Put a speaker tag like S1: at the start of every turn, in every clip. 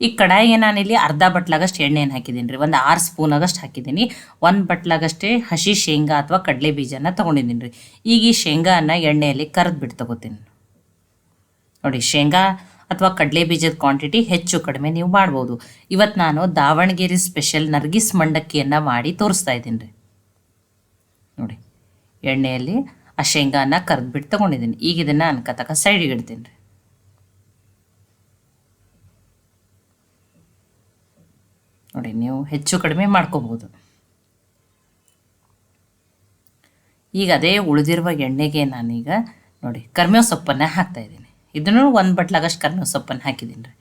S1: ಈ ಕಡಾಯಿಗೆ ನಾನಿಲ್ಲಿ ಅರ್ಧ ಬಟ್ಲಾಗಷ್ಟು ಎಣ್ಣೆಯನ್ನು ಹಾಕಿದ್ದೀನಿ ರೀ. ಒಂದು ಆರು ಸ್ಪೂನ್ ಆಗಷ್ಟು ಹಾಕಿದ್ದೀನಿ. ಒಂದು ಬಟ್ಲಾಗಷ್ಟೇ ಹಸಿ ಶೇಂಗಾ ಅಥವಾ ಕಡಲೆ ಬೀಜನ ತೊಗೊಂಡಿದ್ದೀನಿ ರೀ. ಈಗ ಈ ಶೇಂಗಾನ ಎಣ್ಣೆಯಲ್ಲಿ ಕರೆದು ಬಿಟ್ಟು ತಗೋತೀನಿ. ನೋಡಿ, ಶೇಂಗಾ ಅಥವಾ ಕಡಲೆ ಬೀಜದ ಕ್ವಾಂಟಿಟಿ ಹೆಚ್ಚು ಕಡಿಮೆ ನೀವು ಮಾಡ್ಬೋದು. ಇವತ್ತು ನಾನು ದಾವಣಗೆರೆ ಸ್ಪೆಷಲ್ ನರ್ಗಿಸ್ ಮಂಡಕ್ಕಿಯನ್ನು ಮಾಡಿ ತೋರಿಸ್ತಾ ಇದ್ದೀನಿ ರೀ. ನೋಡಿ, ಎಣ್ಣೆಯಲ್ಲಿ ಆ ಶೇಂಗಾನ ಕರೆದ್ಬಿಟ್ಟು ತೊಗೊಂಡಿದ್ದೀನಿ. ಈಗ ಇದನ್ನು ಅನ್ಕತಕ್ಕ ಸೈಡಿಗೆ ಇಡ್ತೀನಿ ರೀ. ನೋಡಿ, ನೀವು ಹೆಚ್ಚು ಕಡಿಮೆ ಮಾಡ್ಕೋಬೋದು ಈಗ ಅದೇ ಉಳಿದಿರುವ ಎಣ್ಣೆಗೆ ನಾನೀಗ ನೋಡಿ, ಕರ್ಮೇವ್ ಸೊಪ್ಪನ್ನು ಹಾಕ್ತಾಯಿದ್ದೀನಿ ಇದನ್ನು ಒಂದು ಬಟ್ಲಾಗಷ್ಟು ಕರ್ಮೇವ್ ಸೊಪ್ಪನ್ನು ಹಾಕಿದ್ದೀನಿ ರೀ.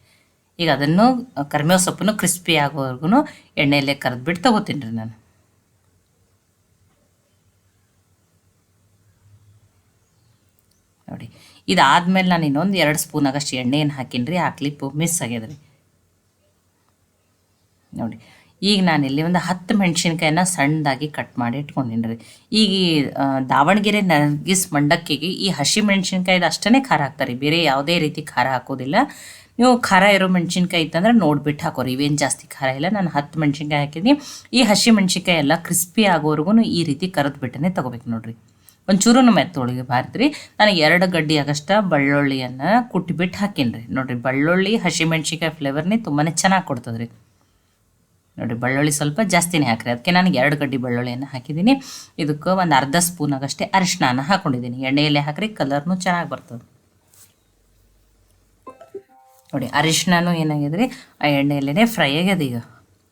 S1: ಈಗ ಅದನ್ನು ಕರ್ಮೇವ್ ಸೊಪ್ಪನ್ನು ಕ್ರಿಸ್ಪಿ ಆಗೋವರೆಗೂ ಎಣ್ಣೆಯಲ್ಲೇ ಕರೆದ್ಬಿಟ್ಟು ತಗೋತೀನಿ ರೀ ನಾನು. ನೋಡಿ, ಇದಾದ್ಮೇಲೆ ನಾನು ಇನ್ನೊಂದು ಎರಡು ಸ್ಪೂನ್ ಆಗಷ್ಟು ಎಣ್ಣೆಯನ್ನು ಹಾಕಿನಿ ರೀ ಆ ಕ್ಲಿಪ್ಪು ಮಿಸ್ ಆಗ್ಯದ ರೀ ನೋಡಿ. ಈಗ ನಾನಿಲ್ಲಿ ಒಂದು ಹತ್ತು ಮೆಣಸಿನ್ಕಾಯಿನ ಸಣ್ಣದಾಗಿ ಕಟ್ ಮಾಡಿ ಇಟ್ಕೊಂಡಿನಿ ರೀ. ಈಗ ಈ ದಾವಣಗೆರೆ ನರ್ಗಿಸ್ ಮಂಡಕ್ಕಿಗೆ ಈ ಹಸಿ ಮೆಣಸಿನ್ಕಾಯ್ದು ಅಷ್ಟೇ ಖಾರ ಹಾಕ್ತಾರೆ ಬೇರೆ ಯಾವುದೇ ರೀತಿ ಖಾರ ಹಾಕೋದಿಲ್ಲ. ನೀವು ಖಾರ ಇರೋ ಮೆಣಸಿನ್ಕಾಯಿ ಇತ್ತಂದ್ರೆ ನೋಡ್ಬಿಟ್ಟು ಹಾಕೋರಿ. ಇವೇನು ಜಾಸ್ತಿ ಖಾರ ಇಲ್ಲ. ನಾನು ಹತ್ತು ಮೆಣಸಿನ್ಕಾಯಿ ಹಾಕಿದ್ದೀನಿ ಈ ಹಸಿ ಮೆಣಸಿನ್ಕಾಯಿ ಎಲ್ಲ ಕ್ರಿಸ್ಪಿ ಆಗೋವರೆಗೂ ಈ ರೀತಿ ಕರೆದು ಬಿಟ್ಟನೆ ತೊಗೋಬೇಕು ನೋಡ್ರಿ. ಒಂಚೂರು ಮೆತ್ತೊಳಗೆ ಬಾರ್ದ್ರಿ ನಾನು ಎರಡು ಗಡ್ಡಿ ಆಗಷ್ಟ ಬೆಳ್ಳುಳ್ಳಿಯನ್ನು ಕುಟ್ಟಿಬಿಟ್ಟು ಹಾಕೀನಿ ರೀ. ನೋಡಿರಿ, ಬೆಳ್ಳುಳ್ಳಿ ಹಸಿಮೆಣ್ಸಿಕಾಯಿ ಫ್ಲೇವರ್ನೇ ತುಂಬಾ ಚೆನ್ನಾಗಿ ಕೊಡ್ತದೆ ರೀ ನೋಡಿರಿ ಬೆಳ್ಳುಳ್ಳಿ ಸ್ವಲ್ಪ ಜಾಸ್ತಿನೇ ಹಾಕ್ರಿ. ಅದಕ್ಕೆ ನಾನು ಎರಡು ಗಡ್ಡಿ ಬೆಳ್ಳುಳ್ಳಿಯನ್ನು ಹಾಕಿದ್ದೀನಿ. ಇದಕ್ಕೆ ಒಂದು ಅರ್ಧ ಸ್ಪೂನ್ ಆಗಷ್ಟೇ ಅರಿಶಿನ ಹಾಕೊಂಡಿದ್ದೀನಿ. ಎಣ್ಣೆಯಲ್ಲೇ ಹಾಕ್ರಿ, ಕಲರ್ನು ಚೆನ್ನಾಗಿ ಬರ್ತದೆ. ನೋಡಿ ಅರಿಶಿನೂ ಏನಾಗಿದೆ ಆ ಎಣ್ಣೆಯಲ್ಲೇ ಫ್ರೈ ಆಗ್ಯದ ಈಗ.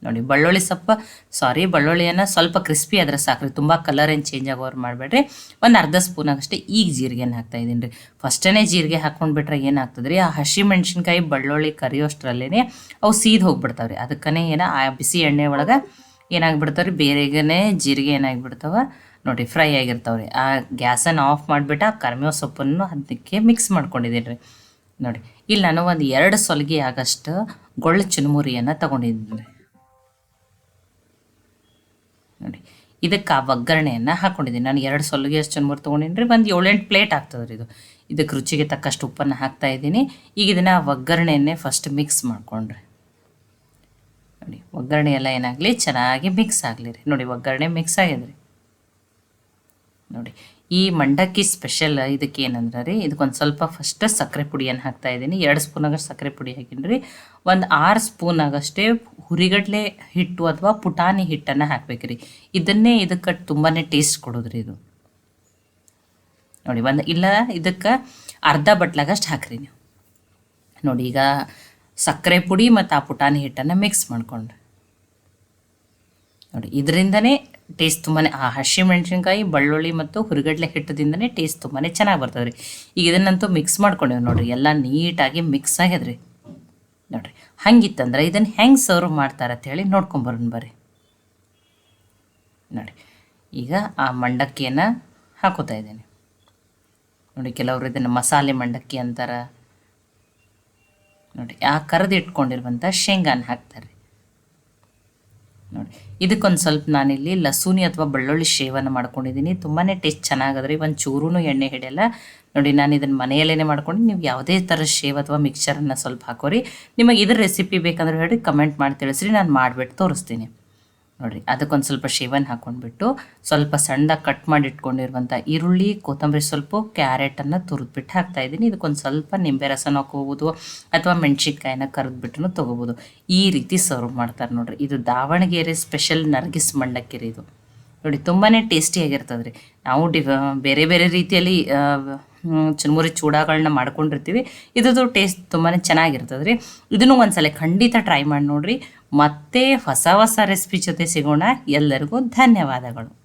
S1: ನೋಡಿ, ಬಳ್ಳುಳ್ಳಿ ಸೊಪ್ಪು ಸಾರಿ ಬಳ್ಳುಳ್ಳಿಯನ್ನು ಸ್ವಲ್ಪ ಕ್ರಿಸ್ಪಿ ಆದರೆ ಸಾಕ್ರಿ. ತುಂಬ ಕಲರ್ ಏನು ಚೇಂಜ್ ಆಗೋರು ಮಾಡಬೇಡ್ರಿ. ಒಂದು ಅರ್ಧ ಸ್ಪೂನ್ ಆಗಷ್ಟೇ ಈಗ ಜೀರಿಗೆನ ಹಾಕ್ತಾ ಇದ್ದೀನಿ ರೀ. ಫಸ್ಟೇ ಜೀರಿಗೆ ಹಾಕ್ಕೊಂಡ್ಬಿಟ್ರೆ ಏನಾಗ್ತದೆ ರೀ ಆ ಹಸಿ ಮೆಣಸಿನ್ಕಾಯಿ, ಬೆಳ್ಳುಳ್ಳಿ ಕರಿಯೋಷ್ಟರಲ್ಲೇ ಅವು ಸೀದ್ ಹೋಗ್ಬಿಡ್ತಾವೆ ರೀ. ಅದಕ್ಕೇ ಏನೋ, ಆ ಬಿಸಿ ಎಣ್ಣೆ ಒಳಗೆ ಏನಾಗ್ಬಿಡ್ತಾವೆ ರೀ? ಬೇರೆಗೇ ಜೀರಿಗೆ ಏನಾಗ್ಬಿಡ್ತಾವೆ? ನೋಡಿ ಫ್ರೈ ಆಗಿರ್ತಾವೆ ರೀ. ಆ ಗ್ಯಾಸನ್ನು ಆಫ್ ಮಾಡಿಬಿಟ್ಟು ಆ ಕರ್ಮೆ ಸೊಪ್ಪನ್ನು ಅದಕ್ಕೆ ಮಿಕ್ಸ್ ಮಾಡ್ಕೊಂಡಿದ್ದೀನಿ ರೀ. ನೋಡಿ, ಇಲ್ಲಿ ನಾನು ಒಂದು ಎರಡು ಸೊಲಿಗೆ ಆಗಷ್ಟು ಗೊಳ್ಳು ಚುನುಮುರಿಯನ್ನು ತೊಗೊಂಡಿದ್ದೀನಿ ರೀ. ಇದಕ್ಕೆ ಆ ಒಗ್ಗರಣೆಯನ್ನು ಹಾಕ್ಕೊಂಡಿದ್ದೀನಿ ನಾನು ಎರಡು ಸೊಲ್ಲಿಗೆ ಅಷ್ಟು ಚುನ್ಮುರಿ ತೊಗೊಂಡಿನಿ ರೀ ಒಂದು ಏಳೆಂಟು ಪ್ಲೇಟ್ ಆಗ್ತದೆ ರೀ ಇದು. ಇದಕ್ಕೆ ರುಚಿಗೆ ತಕ್ಕಷ್ಟು ಉಪ್ಪನ್ನು ಹಾಕ್ತಾ ಇದ್ದೀನಿ. ಈಗ ಇದನ್ನು ಒಗ್ಗರಣೆಯನ್ನೇ ಫಸ್ಟ್ ಮಿಕ್ಸ್ ಮಾಡ್ಕೊಂಡ್ರಿ. ನೋಡಿ, ಒಗ್ಗರಣೆ ಎಲ್ಲ ಏನಾಗಲಿ ಚೆನ್ನಾಗಿ ಮಿಕ್ಸ್ ಆಗಲಿ ರೀ. ನೋಡಿ, ಒಗ್ಗರಣೆ ಮಿಕ್ಸ್ ಆಗಿದೆ ರೀ ನೋಡಿ. ಈ ಮಂಡಕ್ಕಿ ಸ್ಪೆಷಲ್ ಇದಕ್ಕೆ ಏನಂದ್ರೆ ರೀ, ಇದಕ್ಕೊಂದು ಸ್ವಲ್ಪ ಫಸ್ಟ್ ಸಕ್ಕರೆ ಪುಡಿಯನ್ನು ಹಾಕ್ತಾ ಇದ್ದೀನಿ. ಎರಡು ಸ್ಪೂನ್ ಸಕ್ಕರೆ ಪುಡಿ ಹಾಕಿನ್ರಿ ಒಂದು ಆರು ಸ್ಪೂನ್ ಆಗಷ್ಟೇ ಹುರಿಗಡಲೆ ಹಿಟ್ಟು ಅಥವಾ ಪುಟಾಣಿ ಹಿಟ್ಟನ್ನು ಹಾಕ್ಬೇಕು ರೀ. ಇದನ್ನೇ ಇದಕ್ಕೆ ತುಂಬಾ ಟೇಸ್ಟ್ ಕೊಡೋದು ಇದು. ನೋಡಿ, ಒಂದು ಇಲ್ಲ, ಇದಕ್ಕೆ ಅರ್ಧ ಬಟ್ಲಾಗಷ್ಟು ಹಾಕ್ರಿ ನೀವು. ನೋಡಿ, ಈಗ ಸಕ್ಕರೆ ಪುಡಿ ಮತ್ತು ಆ ಪುಟಾಣಿ ಹಿಟ್ಟನ್ನು ಮಿಕ್ಸ್ ಮಾಡ್ಕೊಂಡು ನೋಡಿ, ಇದರಿಂದನೇ ಟೇಸ್ಟ್ ತುಂಬಾ ಆ ಹಸಿ ಮೆಣಸಿನ್ಕಾಯಿ, ಬೆಳ್ಳುಳ್ಳಿ ಮತ್ತು ಹುರಿಗಡ್ಲೆ ಹಿಟ್ಟದಿಂದನೇ ಟೇಸ್ಟ್ ತುಂಬಾ ಚೆನ್ನಾಗಿ ಬರ್ತದೆ ರೀ ಈಗ ಇದನ್ನಂತೂ ಮಿಕ್ಸ್ ಮಾಡ್ಕೊಂಡೇವೆ ನೋಡಿರಿ, ಎಲ್ಲ ನೀಟಾಗಿ ಮಿಕ್ಸ್ ಆಗ್ಯದ್ರಿ. ನೋಡಿರಿ, ಹಂಗಿತ್ತಂದ್ರೆ ಇದನ್ನು ಹೆಂಗೆ ಸರ್ವ್ ಮಾಡ್ತಾರೆ ಅಂತ ಹೇಳಿ ನೋಡ್ಕೊಂಬರೋಣ ಬರ್ರಿ. ನೋಡಿ ಈಗ ಆ ಮಂಡಕ್ಕಿಯನ್ನು ಹಾಕೋತಾ ಇದ್ದೀನಿ. ನೋಡಿ, ಕೆಲವರು ಇದನ್ನು ಮಸಾಲೆ ಮಂಡಕ್ಕಿ ಅಂತಾರೆ. ನೋಡಿ ಆ ಕರೆದು ಇಟ್ಕೊಂಡಿರುವಂಥ ಶೇಂಗಾನ ಹಾಕ್ತಾರೆ ನೋಡಿ ಇದಕ್ಕೊಂದು ಸ್ವಲ್ಪ ನಾನಿಲ್ಲಿ ಲಸೂನಿ ಅಥವಾ ಬೆಳ್ಳುಳ್ಳಿ ಶೇವನ್ನು ಮಾಡ್ಕೊಂಡಿದ್ದೀನಿ ತುಂಬಾ ಟೇಸ್ಟ್ ಚೆನ್ನಾಗದ್ರಿ ಒಂದು ಚೂರೂ ಎಣ್ಣೆ ಹಿಡಿಯಲ್ಲ. ನೋಡಿ, ನಾನು ಇದನ್ನು ಮನೆಯಲ್ಲೇ ಮಾಡ್ಕೊಂಡು ನೀವು ಯಾವುದೇ ಥರ ಶೇವ್ ಅಥವಾ ಮಿಕ್ಸರನ್ನು ಸ್ವಲ್ಪ ಹಾಕೋರಿ. ನಿಮಗೆ ಇದ್ರ ರೆಸಿಪಿ ಬೇಕಂದ್ರೆ ಹೇಳಿ ಕಮೆಂಟ್ ಮಾಡಿ ತಿಳಿಸ್ರಿ, ನಾನು ಮಾಡಿಬಿಟ್ಟು ತೋರಿಸ್ತೀನಿ. ನೋಡಿರಿ, ಅದಕ್ಕೊಂದು ಸ್ವಲ್ಪ ಶೇವನ್ ಹಾಕ್ಕೊಂಡ್ಬಿಟ್ಟು ಸ್ವಲ್ಪ ಸಣ್ಣದಾಗಿ ಕಟ್ ಮಾಡಿ ಇಟ್ಕೊಂಡಿರುವಂಥ ಈರುಳ್ಳಿ, ಕೊತ್ತಂಬರಿ ಸ್ವಲ್ಪ ಕ್ಯಾರೆಟನ್ನು ತುರಿದ್ಬಿಟ್ಟು ಹಾಕ್ತಾ ಇದ್ದೀನಿ. ಇದಕ್ಕೊಂದು ಸ್ವಲ್ಪ ನಿಂಬೆ ರಸನ ಹಾಕೋಬೋದು ಅಥವಾ ಮೆಣಸಿನ್ಕಾಯಿನ ಕರೆದ್ಬಿಟ್ಟು ತೊಗೋಬೋದು. ಈ ರೀತಿ ಸರ್ವ್ ಮಾಡ್ತಾರೆ ನೋಡಿರಿ. ಇದು ದಾವಣಗೆರೆ ಸ್ಪೆಷಲ್ ನರ್ಗಿಸ್ ಮಂಡಕ್ಕಿ ರೀ ಇದು. ನೋಡಿ ತುಂಬಾ ಟೇಸ್ಟಿಯಾಗಿರ್ತದೆ ರೀ ನಾವು ಡಿ ಬೇರೆ ಬೇರೆ ರೀತಿಯಲ್ಲಿ ಚುರುಮುರಿ ಚೂಡಾಗಳನ್ನ ಮಾಡ್ಕೊಂಡಿರ್ತೀವಿ. ಇದ್ರದ್ದು ಟೇಸ್ಟ್ ತುಂಬಾ ಚೆನ್ನಾಗಿರ್ತದೆ ರೀ ಇದನ್ನು ಒಂದ್ಸಲ ಖಂಡಿತ ಟ್ರೈ ಮಾಡಿ ನೋಡ್ರಿ. ಮತ್ತೆ ಹೊಸ ಹೊಸ ರೆಸಿಪಿ ಜೊತೆ ಸಿಗೋಣ. ಎಲ್ಲರಿಗೂ ಧನ್ಯವಾದಗಳು.